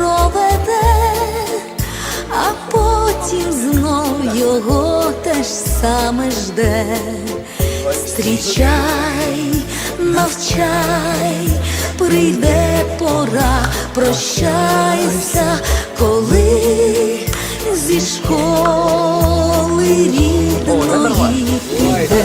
проведе, а потім знов його те ж саме жде. Зустрічай, навчай, прийде пора, прощайся, коли зі школи рідної піде.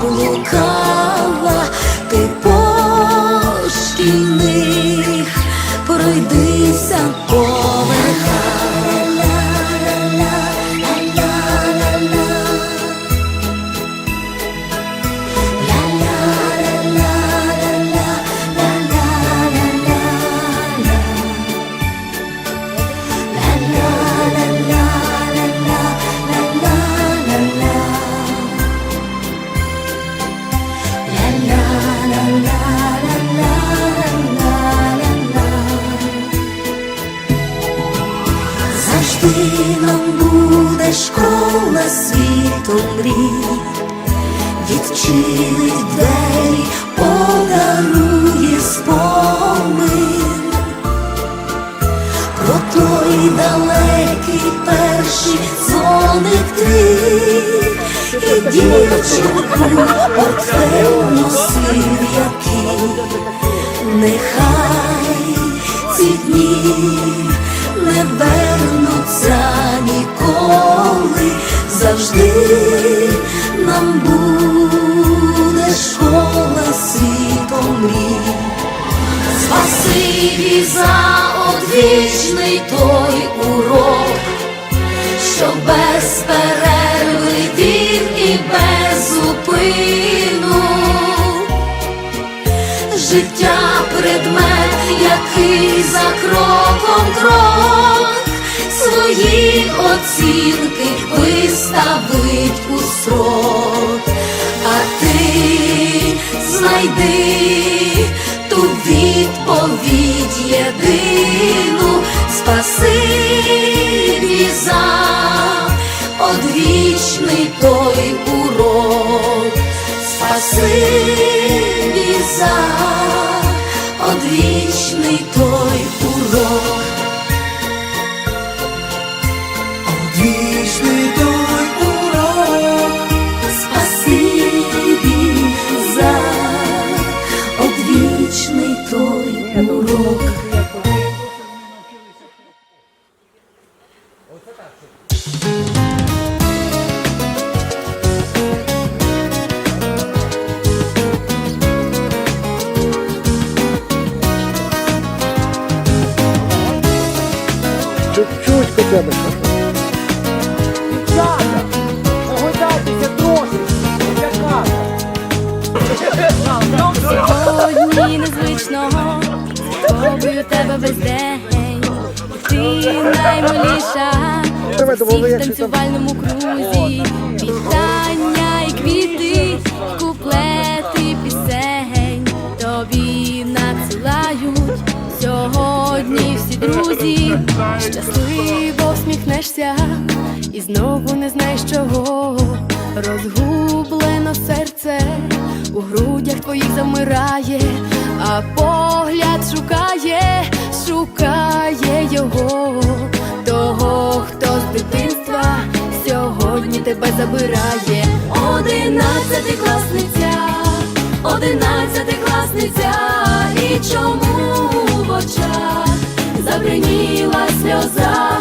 ти школа світу мрій, відчинить двері, подарує спомин. Про той далекий перший дзвоник твій і дівчинку портфель носив який. Нехай ці дні не завжди нам буде школа світом мрій. Спасибі за одвічний той урок, що без перерви він і без зупину життя предмет, який за кроком крок свої оцінки виставить у срок, а ти знайди ту відповідь єдину, спасибі за одвічний той урок. Спасибі за одвічний той Чуть-чуть хоча б. Дівчата, погойдайтеся трошечки, яка? Сьогодні незвичного Тобою тебе Ти наймиліша у всіх ще танцювальному крузі. Вітання і квіти, куплети пісень Тобі надсилають. Сьогодні всі друзі Щасливо всміхнешся і знову не знаєш чого. Розгублено серце у грудях твоїх замирає, а погляд шукає, шукає його, того, хто з дитинства сьогодні тебе забирає. Одинадцятикласниця, одинадцятикласниця, і чому в очах забриніла сльоза,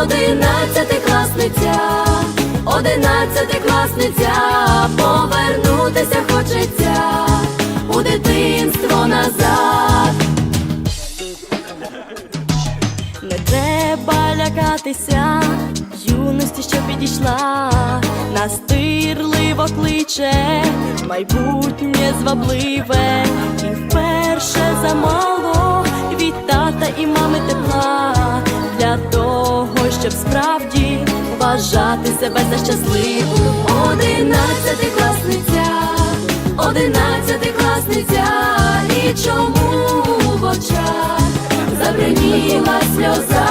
одинадцятикласниця, одинадцятикласниця, повернутися лякатися юності, що підійшла, настирливо кличе, майбутнє звабливе, і вперше замало від тата і мами тепла. Для того, щоб справді вважати себе за щасливу. Одинадцятикласниця, одинадцятикласниця, і чому в очах забриніла сльоза?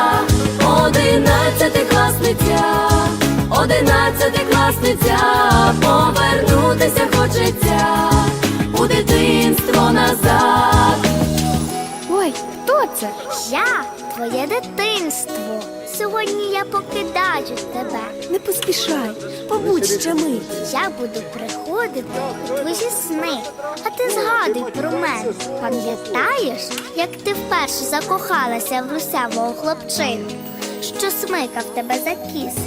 Одинадцятикласниця, одинадцятикласниця, повернутися хочеться у дитинство назад. Ой, хто це? Я, твоє дитинство. Сьогодні я покидаю тебе. Не поспішай, побудь ще мить. Я буду приходити у твої сни, а ти згадуй про мене. Пам'ятаєш, як ти вперше закохалася в русявого хлопчину, що смикав тебе за кіски?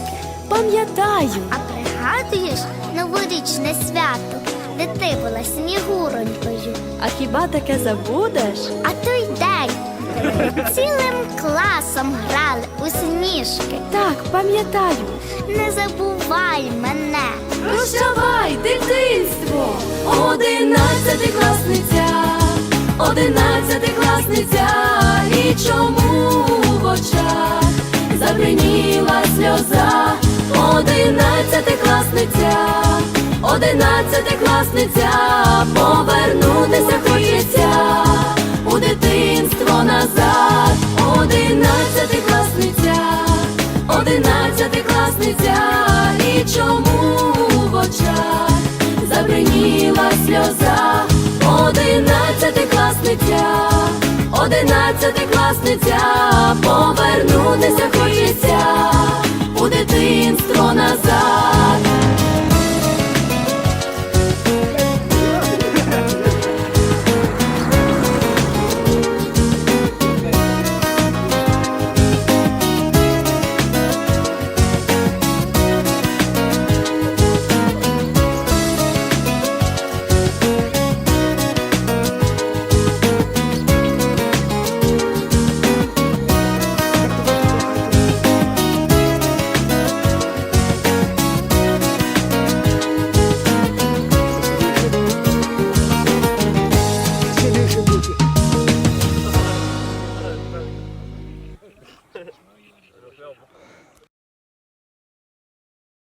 Пам'ятаю, А пригадуєш новорічне свято, де ти була снігуронькою? А хіба таке забудеш? А той день цілим класом грали у сніжки. так, пам'ятаю. Не забувай мене. Прощавай, дитинство! Одинадцятикласниця, одинадцятикласниця, і чому Одинадцятикласниця, одинадцятикласниця, повернутися хочеться у дитинство назад. Одинадцятикласниця, одинадцятикласниця, і чому в очах забриніла сльоза? Одинадцятикласниця, одинадцятикласниця, повернутися хочеться